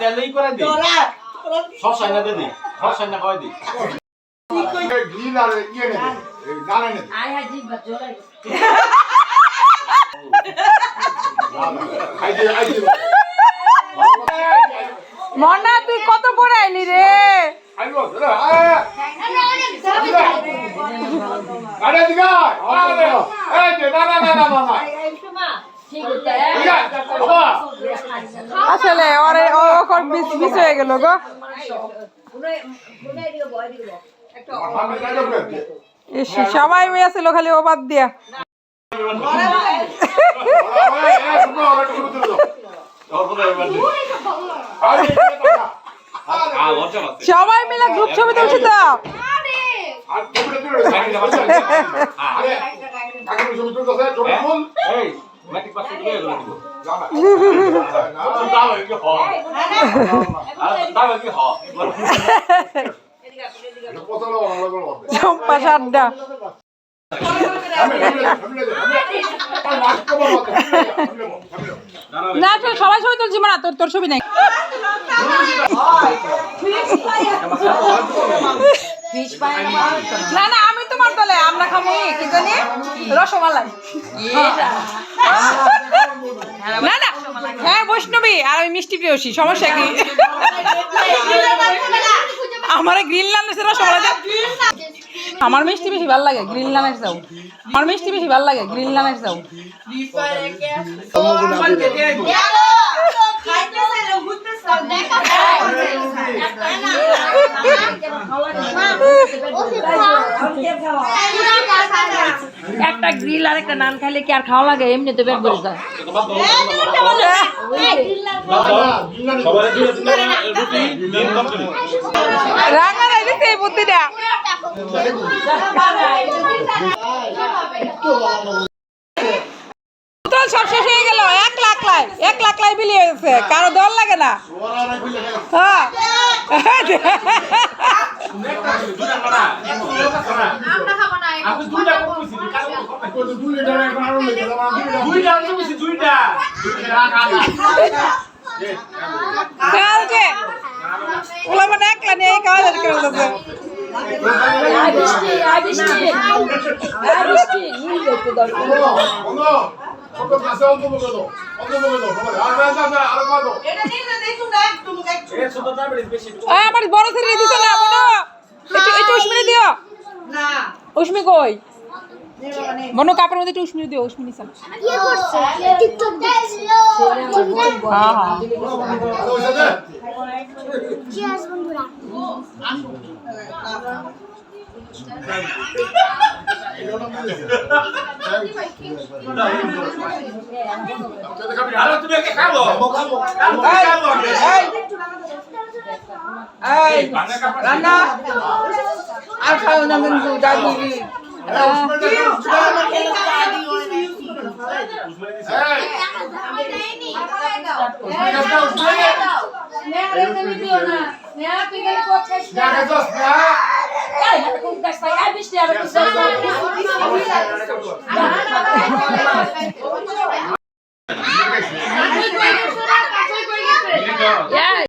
তেলেই করে দি সব সাইনা দে দি সব সাইনা কয় দি আয় হাজি বাজোলাই মনা তুই আসলে ওরে ও এখন মিস মিস হয়ে গেল গো। সবাই মেয়ে ছিল খালি ও বাদ দিয়া। সবাই মিলে গ্রুপ ছবি তুলছি তো। ম্যাট্রিক পাস করে দিলে দিব তাও কি হ চম্পা সাড্ডা না আসলে সবাই ছবি তুলছি মানে তোর তোর ছবি নাই। না না আমরা খাব কি জানি রসমালাই। না না। হ্যাঁ বৈষ্ণবী। আর আমি মিষ্টি প্রিয়সী সমস্যা কি? আমার গ্রিন লান্ডের রসমালাই দাও। আমার মিষ্টি বেশি ভালো লাগে গ্রিন লান্ডের যাও আমার মিষ্টি বেশি ভালো লাগে গ্রিন লান্ডের যাও একটা গ্রিল আর একটা নান খাইলে কি আর খাওয়া লাগে? এমনি তো পেট ভরে যায়। রাঙা এই বুদ্ধিটা সব শেষ হয়ে গেল। এক লাখ লাই এক লাখ লাই বিলি হয়েছে কারও দল লাগে না? হ্যাঁ। কালকে? ওলা মানে একলা এই কাজ যাবে বেশি আয় আমার বড় ছেলে দিছে না বনো একটু দিও। উসমি কই? বনো কাপড়ের মধ্যে একটু উসমিনি দিও খাব এই রান্না। আর খাও না কিন্তু দাদি। Yeah.